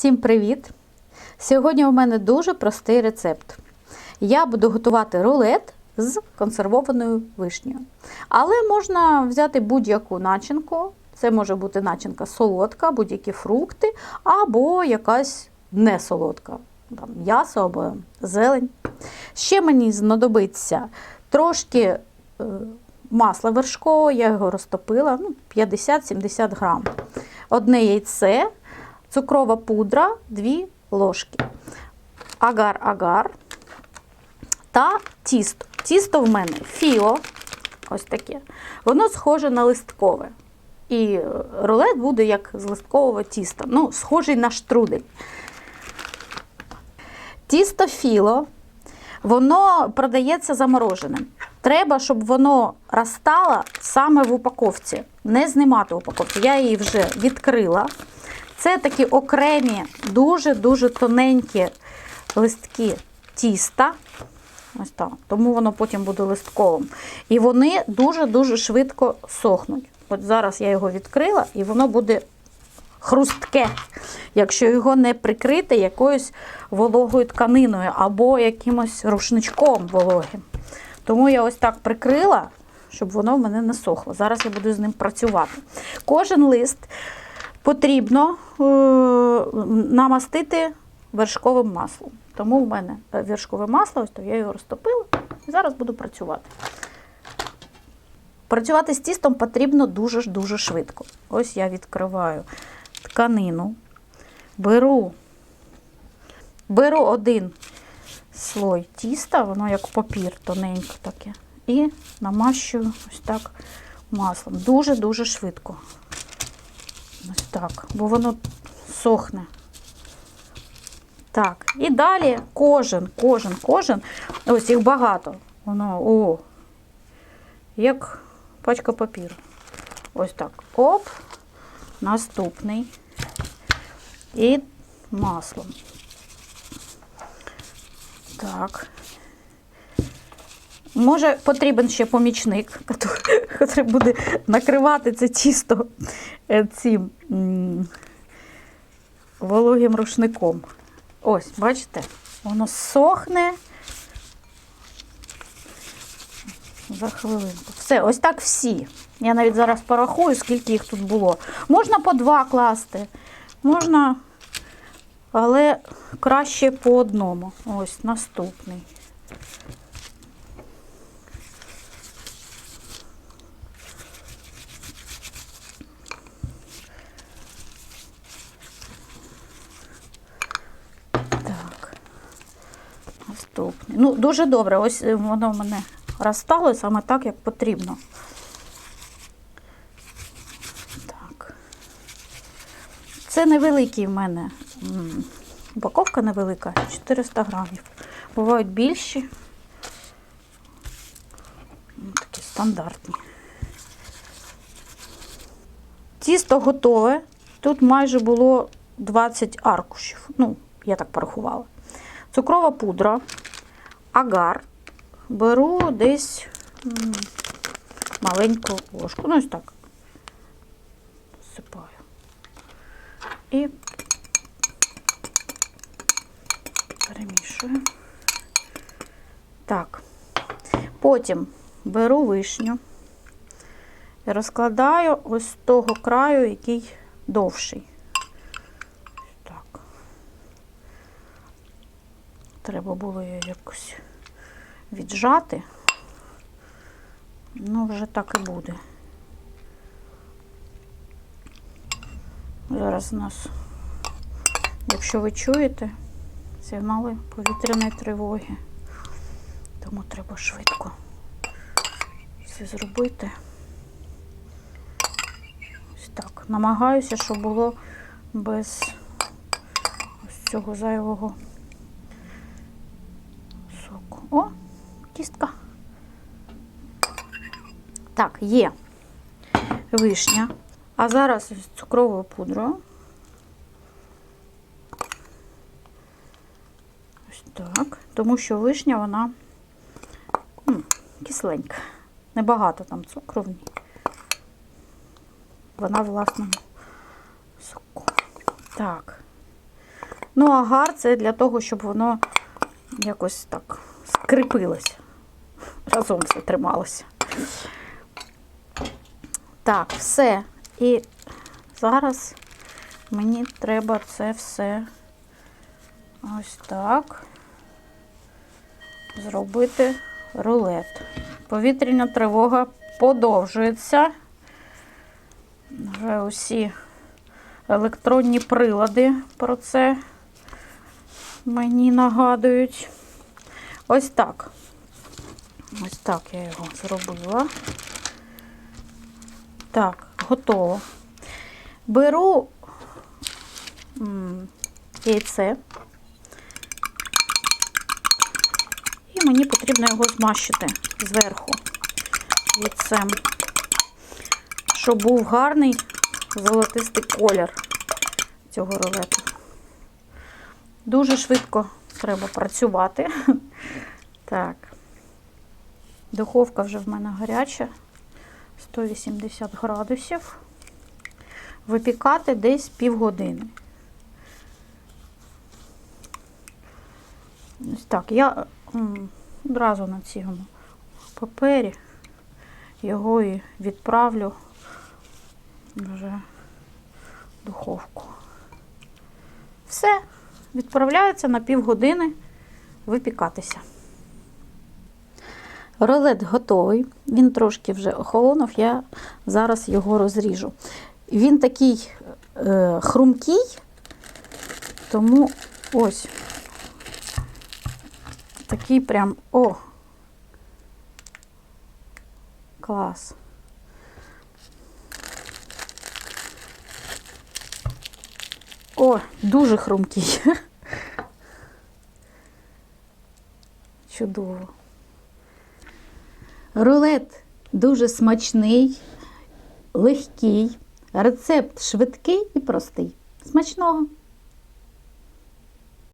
Всім привіт! Сьогодні у мене дуже простий рецепт. Я буду готувати рулет з консервованою вишнею. Але можна взяти будь-яку начинку. Це може бути начинка солодка, будь-які фрукти, або якась не солодка, там, м'ясо або зелень. Ще мені знадобиться трошки е, масла вершкового, я його розтопила ну, 50-70 грам. Одне яйце, цукрова пудра 2 ложки, агар-агар та тісто. Тісто в мене фіо, ось таке. Воно схоже на листкове. І рулет буде як з листкового тіста. Ну, схожий на штрудель. Тісто філо, воно продається замороженим. Треба, щоб воно розтало саме в упаковці. Не знімати упаковку. Я її вже відкрила. Це такі окремі, дуже-дуже тоненькі листки тіста. Ось так. Тому воно потім буде листковим. І вони дуже-дуже швидко сохнуть. От зараз я його відкрила, і воно буде хрустке, якщо його не прикрити якоюсь вологою тканиною або якимось рушничком вологим. Тому я ось так прикрила, щоб воно в мене не сохло. Зараз я буду з ним працювати. Кожен лист потрібно е, намастити вершковим маслом. Тому в мене е, вершкове масло, ось то я його розтопила і зараз буду працювати. Працювати з тістом потрібно дуже-дуже швидко. Ось я відкриваю тканину, беру, беру один слой тіста, воно як папір тоненьке таке, і намащую ось так маслом. Дуже-дуже швидко. Ось так, бо воно сохне. Так, і далі кожен, кожен, кожен, ось їх багато. Воно, о, як пачка папіру. Ось так. Оп, наступний. І маслом. Так. Може, потрібен ще помічник, який буде накривати це тісто е, цим вологим рушником. Ось, бачите, воно сохне за хвилинку. Все, ось так всі. Я навіть зараз порахую, скільки їх тут було. Можна по два класти, можна, але краще по одному. Ось наступний. Так. Наступний. Ну, дуже добре. Ось е, воно в мене розстало саме так, як потрібно. Так. Це невеликий в мене. Упаковка невелика, 400 грамів. Бувають більші. Такі стандартні. Тісто готове. Тут майже було 20 аркушів. Ну, я так порахувала. Цукрова пудра, агар. Беру десь маленьку ложку. Ну, ось так. Посипаю. І перемішую. Так. Потім беру вишню розкладаю ось з того краю, який довший. Так. Треба було її якось віджати. Ну, вже так і буде. Зараз у нас, якщо ви чуєте, сигнали повітряної тривоги, тому треба швидко все зробити. Ось так. Намагаюся, щоб було без ось цього зайвого соку. О, кістка. Так, є вишня. А зараз з цукровою пудрою. Ось так. Тому що вишня, вона м, кисленька. Небагато там цукру в ній. Вона в власному соку. Так. Ну, агар це для того, щоб воно якось так скріпилося. Разом все трималося. Так, все. І зараз мені треба це все ось так зробити рулет. Повітряна тривога подовжується. Вже усі електронні прилади про це мені нагадують. Ось так. Ось так я його зробила. Так, готово. Беру яйце. І мені потрібно його змащити зверху яйцем, щоб був гарний золотистий колір цього рулету. Дуже швидко треба працювати. Так. Духовка вже в мене гаряча. 180 градусів. Випікати десь півгодини. Ось так. Я одразу на цьому папері його і відправлю вже в духовку. Все, відправляється на півгодини випікатися. Рулет готовий, він трошки вже охолонув, я зараз його розріжу. Він такий е, хрумкий, тому ось такий прям о! Клас. О, дуже хрумкий. Чудово. Рулет дуже смачний, легкий, рецепт швидкий і простий. Смачного!